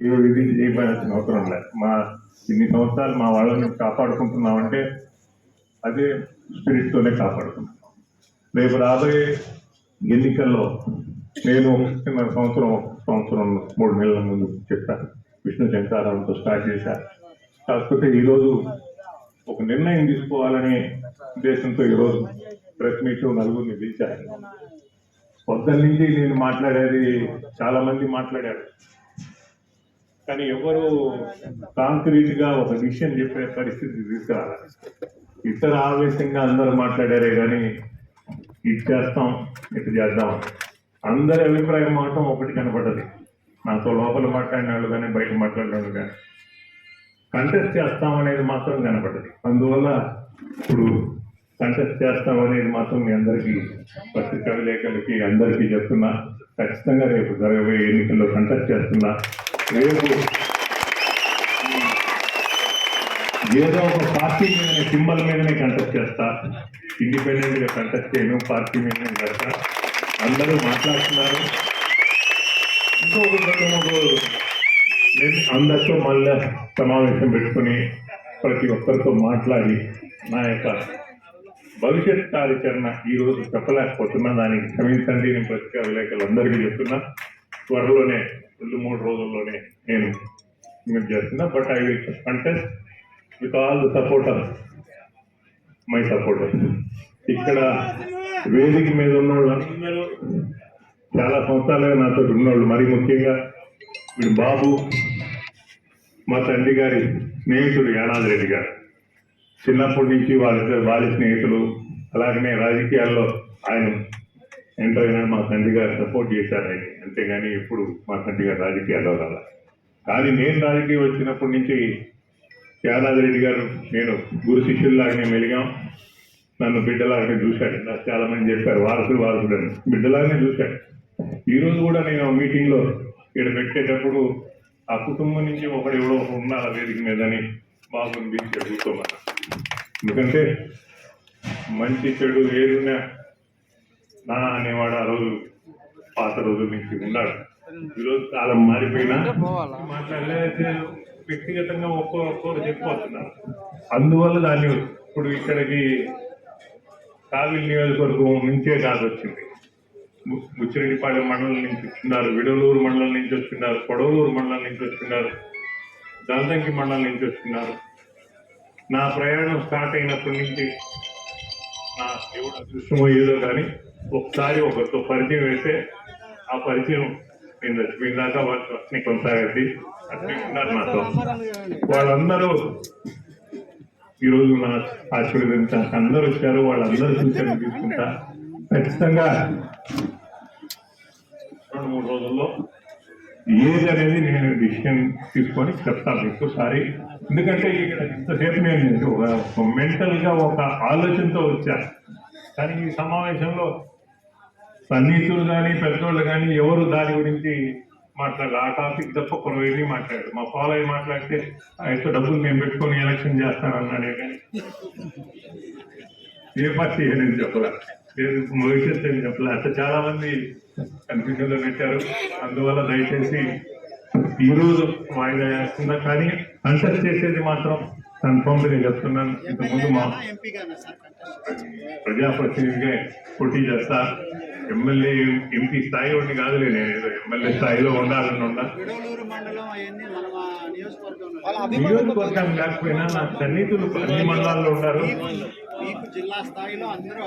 ఈరోజు ఇది చేయబడాల్సిన అవసరం లేదు మా ఇన్ని సంవత్సరాలు మా వాళ్ళని కాపాడుకుంటున్నామంటే అదే స్పిరిట్తోనే కాపాడుకుంటున్నాం. రేపు రాబోయే ఎన్నికల్లో నేను ఒకటిన్నర సంవత్సరం ఒక సంవత్సరం మూడు నెలల ముందు చెప్పాను విష్ణు శంకారావుతో స్టార్ట్ చేశాను కాకపోతే ఈరోజు ఒక నిర్ణయం తీసుకోవాలనే ఉద్దేశంతో ఈరోజు ప్రెస్ మీట్ నలుగురిని పిలిచాను పొద్దున్న నుంచి నేను మాట్లాడేది చాలా మంది మాట్లాడారు. కానీ ఎవరు కాంక్రీట్గా ఒక విషయం చెప్పే పరిస్థితి తీసుకురావాలి ఇతర ఆవేశంగా అందరూ మాట్లాడారే కానీ ఇది చేస్తాం ఇటు చేద్దాం. అందరి అభిప్రాయం మాత్రం ఒకటి కనపడదు. నాతో లోపల మాట్లాడిన వాళ్ళు కానీ బయట మాట్లాడిన వాళ్ళు కానీ. కంటెస్ట్ చేస్తాం అనేది మాత్రం కనపడదు. అందువల్ల ఇప్పుడు కంటెస్ట్ చేస్తాం అనేది మాత్రం మీ అందరికీ పత్రికా విలేకరులకి అందరికీ చెప్తున్నా. ఖచ్చితంగా రేపు జరగబోయే ఎన్నికల్లో కంటెస్ట్ చేస్తున్నా. రేపు ఏదో ఒక పార్టీ మీదనే సింబల్ మీదనే కంటెస్ట్ చేస్తా. ఇండిపెండెంట్గా కంటెస్ట్ చేయను పార్టీ మీదనే చేస్తా. అందరూ మాట్లాడుతున్నారు. ఇంకొక రెండు మూడు నేను అందరితో మళ్ళా సమావేశం పెట్టుకుని ప్రతి ఒక్కరితో మాట్లాడి నా యొక్క భవిష్యత్ కార్యాచరణ ఈ రోజు చెప్పలేకపోతున్నా. దానికి క్షమించండి. నేను పత్రికా విలేకరులందరికీ చెప్తున్నా. త్వరలోనే రెండు మూడు రోజుల్లోనే నేను మీరు చేస్తున్నా. But I will contest with all the supporter my supporter ఇక్కడ వేదిక మీద ఉన్న వాళ్ళందరూ చాలా సంవత్సరాలుగా నాతో ఉన్నవాళ్ళు. మరి ముఖ్యంగా వీడు బాబు మా తండ్రి గారి స్నేహితుడు యానాది రెడ్డి గారు. చిన్నప్పటి నుంచి వాళ్ళ వాళ్ళ స్నేహితులు అలాగనే రాజకీయాల్లో ఆయన ఎంటర్ అయినా మా తండ్రి గారు సపోర్ట్ చేశారు. ఆయన అంతేగాని ఎప్పుడు మా తండ్రి గారు రాజకీయాల్లో రాల కానీ నేను రాజకీయం వచ్చినప్పటి నుంచి యానాది రెడ్డి గారు నేను గురు శిష్యుల్లాగానే మెలిగాం. నన్ను బిడ్డలాగానే చూశాడు. నాకు చాలా మంది చెప్పారు వారసుడు వారసుడు అని. బిడ్డలాగానే చూశాడు. ఈరోజు కూడా నేను ఆ మీటింగ్లో ఇక్కడ పెట్టేటప్పుడు ఆ కుటుంబం నుంచి ఒకడు ఎవడో ఉన్నారు వేదిక మీదని బాబుని పిలిచి కూర్చోమన్నా ఎందుకంటే మంచి చెడు ఏదున్నా నా అనేవాడు ఆ రోజు పాత రోజుల నుంచి ఉన్నాడు. ఈరోజు కాలం మారిపోయినా మాట్లాడలేదైతే వ్యక్తిగతంగా ఒక్కో ఒక్కోరు చెప్పిపోతున్నారు అందువల్ల దాన్ని ఇప్పుడు ఇక్కడికి కావిల్ నియోజకవర్గం నుంచే కాదు వచ్చింది. ము- ముచ్చిరెడ్డిపాళెం మండలం నుంచి వచ్చిన్నారు విడలూరు మండలం నుంచి వచ్చిన్నారు కొడవలూరు మండలం నుంచి వచ్చిన్నారు దళదంకి మండలం నుంచి వచ్చిన్నారు నా ప్రయాణం స్టార్ట్ అయినప్పటి నుంచి దేవుడు అదృష్టమో ఏదో కానీ ఒకసారి ఒకరితో పరిచయం అయితే ఆ పరిచయం నేను చచ్చిపోయిన దాకా వాళ్ళు అట్నే కొనసాగద్ది అట్నే ఉన్నారు నాతో. వాళ్ళందరూ ఈరోజు నా ఆశీర్వదించడానికి అందరూ వచ్చారు వాళ్ళందరూ సూచనలు తీసుకుంటా. ఖచ్చితంగా రెండు మూడు రోజుల్లో ఏది అనేది నేను డిసిషన్ తీసుకొని చెప్తాను ఎక్కువసారి ఎందుకంటే ఇక్కడ ఇంతసేపు నేను ఒక ఒక ఆలోచనతో వచ్చాను. కానీ ఈ సమావేశంలో సన్నిహితులు కానీ పెద్దోళ్ళు కానీ ఎవరు దాని గురించి మాట్లాడారు ఆ టాపిక్ తప్ప కొన్ని మాట్లాడారు మా ఫాలో మాట్లాడితే ఆయనతో డబ్బులు నేను పెట్టుకొని ఎలక్షన్ చేస్తానన్నాడే కానీ ఏ పార్టీ అనేది చెప్పలే. లేదు భవిష్యత్తు అని చెప్పలే. అట్లా చాలామంది మంది కన్ఫ్యూజన్లో పెట్టారు. అందువల్ల దయచేసి ఈ రోజు వాయిదా చేస్తున్నా కానీ కంటెస్ట్ చేసేది మాత్రం కన్ఫర్మ్ నేను చెప్తున్నాను. ఇంతకుముందు మా ప్రజాప్రతినిధిగా పోటీ చేస్తా ఎమ్మెల్యే ఎంపీ స్థాయి ఉండి కాదులే నేను ఎమ్మెల్యే స్థాయిలో ఉండాలని ఉన్నా. నియోజకవర్గం లేకపోయినా నా సన్నిహితులు అన్ని మండలాల్లో ఉన్నారు. జిల్లా స్థాయిలో అందరూ